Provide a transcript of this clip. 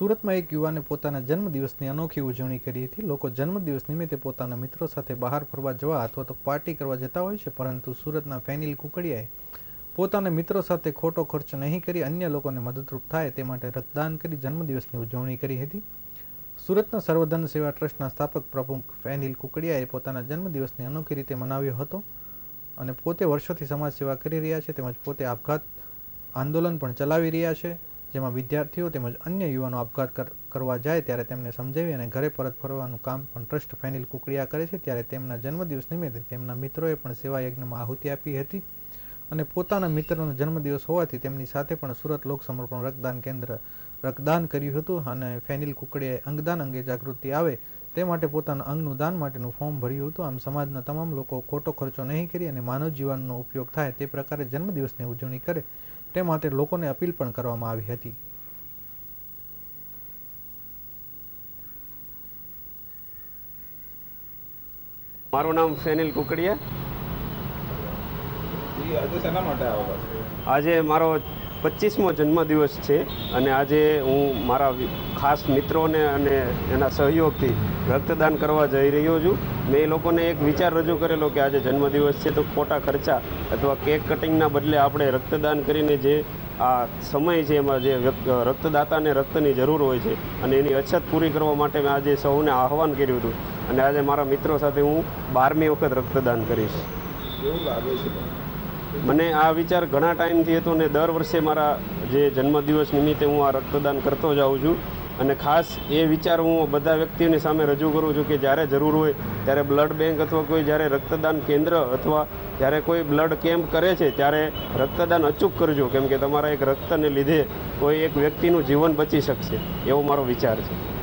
સુરતમાં એક યુવાને પોતાના જન્મદિવસની અનોખી ઉજવણી કરી હતી. લોકો જન્મદિવસ નિમિત્તે પોતાના મિત્રો સાથે બહાર ફરવા જવા અથવા તો પાર્ટી કરવા જતા હોય છે, પરંતુ સુરતના ફેનિલ કુકડિયાએ પોતાના મિત્રો સાથે ખોટો ખર્ચ નહીં કરી અન્ય લોકોને મદદરૂપ થાય તે માટે રક્તદાન કરી જન્મદિવસની ઉજવણી કરી હતી. સુરતના સર્વધન સેવા ટ્રસ્ટના સ્થાપક પ્રમુખ ફેનિલ કુકડિયાએ પોતાના જન્મદિવસને અનોખી રીતે મનાવ્યો હતો અને પોતે વર્ષોથી સમાજ સેવા કરી રહ્યા છે, તેમજ પોતે આપઘાત આંદોલન પણ ચલાવી રહ્યા છે. જેમાં વિદ્યાર્થીઓ તેમજ અન્ય યુવાનો આપઘાત કરવા જાય ત્યારે તેમને સમજાવી અને ઘરે પરત ફરવાનું કામ પણ ટ્રસ્ટ ફેનિલ કુકડિયા કરે છે, ત્યારે તેમના જન્મદિવસ નિમિત્તે તેમના મિત્રોએ પણ સેવા યજ્ઞમાં આહુતિ આપી હતી અને પોતાના મિત્રનો જન્મદિવસ હોવાથી તેમની સાથે પણ સુરત લોક સમર્પણ રક્તદાન કેન્દ્ર રક્તદાન કર્યું હતું અને ફેનિલ કુકડિયાએ અંગદાન અંગે જાગૃતિ આવે તે માટે પોતાના અંગનું દાન માટેનું ફોર્મ ભર્યું હતું. આમ સમાજના તમામ લોકો ખોટો ખર્ચો નહીં કરી અને માનવ જીવનનો ઉપયોગ થાય તે પ્રકારે જન્મદિવસની ઉજવણી કરે તે માટે લોકોને અપીલ પણ કરવામાં આવી હતી. મારું નામ સેનિલ કુકડિયા. આજે મારો પચીસમો જન્મદિવસ છે અને આજે હું મારા ખાસ મિત્રોને અને એના સહયોગથી રક્તદાન કરવા જઈ રહ્યો છું. મેં એ લોકોને એક વિચાર રજૂ કરેલો કે આજે જન્મદિવસ છે તો ખોટા ખર્ચા અથવા કેક કટિંગના બદલે આપણે રક્તદાન કરીને જે આ સમય છે એમાં જે રક્તદાતાને રક્તની જરૂર હોય છે અને એની અછત પૂરી કરવા માટે મેં આજે સૌને આહવાન કર્યું હતું. અને આજે મારા મિત્રો સાથે હું બારમી વખત રક્તદાન કરીશ. એવું લાગે છે? મને આ વિચાર ઘણા ટાઈમથી હતો ને દર વર્ષે મારા જે જન્મદિવસ નિમિત્તે હું આ રક્તદાન કરતો જાઉં છું. અને ખાસ એ વિચાર હું બધા વ્યક્તિઓની સામે રજૂ કરું છું કે જ્યારે જરૂર હોય ત્યારે બ્લડ બેંક અથવા કોઈ જ્યારે રક્તદાન કેન્દ્ર અથવા જ્યારે કોઈ બ્લડ કેમ્પ કરે છે ત્યારે રક્તદાન અચૂક કરજો. કેમ કે તમારા એક રક્તને લીધે કોઈ એક વ્યક્તિનું જીવન બચી શકશે. એવો મારો વિચાર છે.